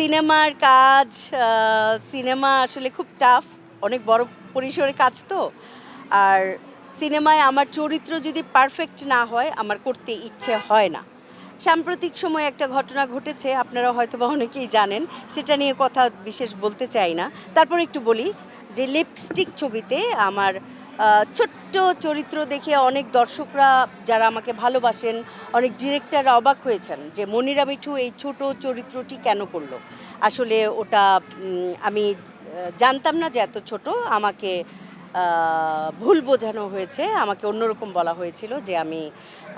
সিনেমার কাজ সিনেমা আসলে খুব টাফ অনেক বড় পরিসরে কাজ তো। আর সিনেমায় আমার চরিত্র যদি পারফেক্ট না হয়, আমার করতে ইচ্ছে হয় না। সাম্প্রতিক সময়ে একটা ঘটনা ঘটেছে, আপনারা হয়তো বা অনেকেই জানেন, সেটা নিয়ে কথা বিশেষ বলতে চাই না। তারপর একটু বলি, যে লিপস্টিক ছবিতে আমার ছোট্ট চরিত্র দেখে অনেক দর্শকরা যারা আমাকে ভালোবাসেন, অনেক ডিরেক্টররা অবাক হয়েছেন যে মনিরা মিঠু এই ছোট চরিত্রটি কেন করল। আসলে ওটা আমি জানতাম না যে এত ছোট। আমাকে ভুল বোঝানো হয়েছে। আমাকে অন্যরকম বলা হয়েছিল যে আমি,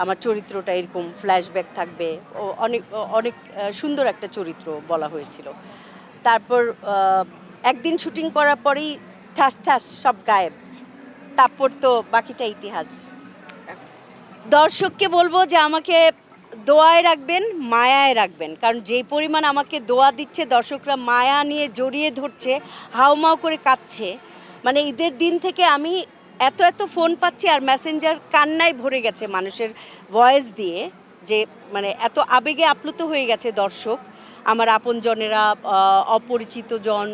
আমার চরিত্রটা এরকম ফ্ল্যাশব্যাক থাকবে। ও অনেক অনেক সুন্দর একটা চরিত্র বলা হয়েছিল। তারপর একদিন শুটিং করার পরেই ঠাস ঠাস সব গায়েব। তারপর তো বাকিটা ইতিহাস। দর্শককে বলব যে আমাকে দোয়ায় রাখবেন, মায়ায় রাখবেন। কারণ যেই পরিমাণ আমাকে দোয়া দিচ্ছে, দর্শকরা মায়া নিয়ে জড়িয়ে ধরছে হাউমাউ করে কাঁদছে। মানে ঈদের দিন থেকে আমি এত এত ফোন পাচ্ছি আর মেসেঞ্জার কান্নায় ভরে গেছে মানুষের ভয়েস দিয়ে যে মানে এত আবেগে আপ্লুত হয়ে গেছে দর্শক। আমার আপনজনেরা অপরিচিত জন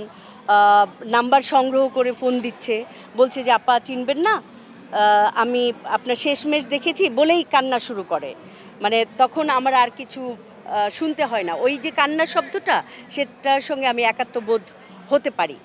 নাম্বার সংগ্রহ করে ফোন দিচ্ছে। বলছে যে, আপা, চিনবেন না? আমি আপনার শেষমেশ দেখেছি। বলেই কান্না শুরু করে। মানে তখন আমার আর কিছু শুনতে হয় না। ওই যে কান্নার শব্দটা, সেটার সঙ্গে আমি একাত্মবোধ হতে পারি।